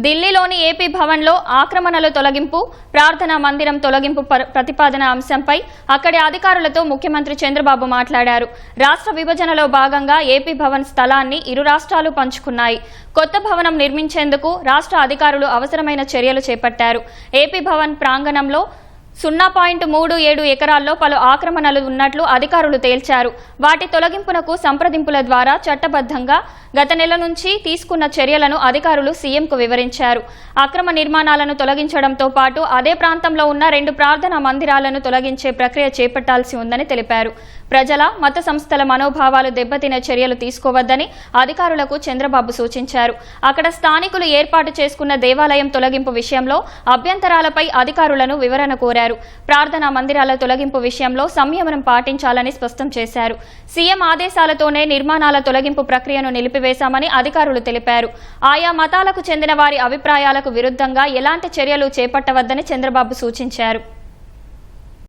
ఢిల్లీలోని ఏపీ భవన్లో ఆక్రమణల తొలగింపు ప్రార్థనా మందిరం తొలగింపు ప్రతిపాదన అంశంపై అక్కడి అధికారులతో ముఖ్యమంత్రి చంద్రబాబు మాట్లాడారు. రాష్ట్ర విభజనలో భాగంగా ఏపీ భవన్ స్థలాన్ని ఇరు రాష్ట్రాలు పంచుకున్నాయి. కొత్త భవనం నిర్మించేందుకు రాష్ట్ర అధికారులు అవసరమైన చర్యలు చేపట్టారు. ఏపీ భవన్ ప్రాంగణంలో సున్నా పాయింట్ మూడు ఏడు ఎకరాల్లో పలు ఆక్రమణలు ఉన్నట్లు అధికారులు తేల్చారు. వాటి తొలగింపునకు సంప్రదింపుల ద్వారా చట్టబద్ధంగా గత నెల నుంచి తీసుకున్న చర్యలను అధికారులు సీఎంకు వివరించారు. అక్రమ నిర్మాణాలను తొలగించడంతో పాటు అదే ప్రాంతంలో ఉన్న రెండు ప్రార్థనా మందిరాలను తొలగించే ప్రక్రియ చేపట్టాల్సి ఉందని తెలిపారు. ప్రజల మత సంస్థల మనోభావాలు దెబ్బతినే చర్యలు తీసుకోవద్దని అధికారులకు చంద్రబాబు సూచించారు. అక్కడ స్థానికులు ఏర్పాటు చేసుకున్న దేవాలయం తొలగింపు విషయంలో అభ్యంతరాలపై అధికారులను వివరణ కోరారు. ప్రార్థనా మందిరాల తొలగింపు విషయంలో సంయమనం పాటించాలని స్పష్టం చేశారు. సీఎం ఆదేశాలతోనే నిర్మాణాల తొలగింపు ప్రక్రియను నిలిపివేశామని అధికారులు తెలిపారు. ఆయా మతాలకు చెందిన వారి అభిప్రాయాలకు విరుద్ధంగా ఎలాంటి చర్యలు చేపట్టవద్దని చంద్రబాబు సూచించారు.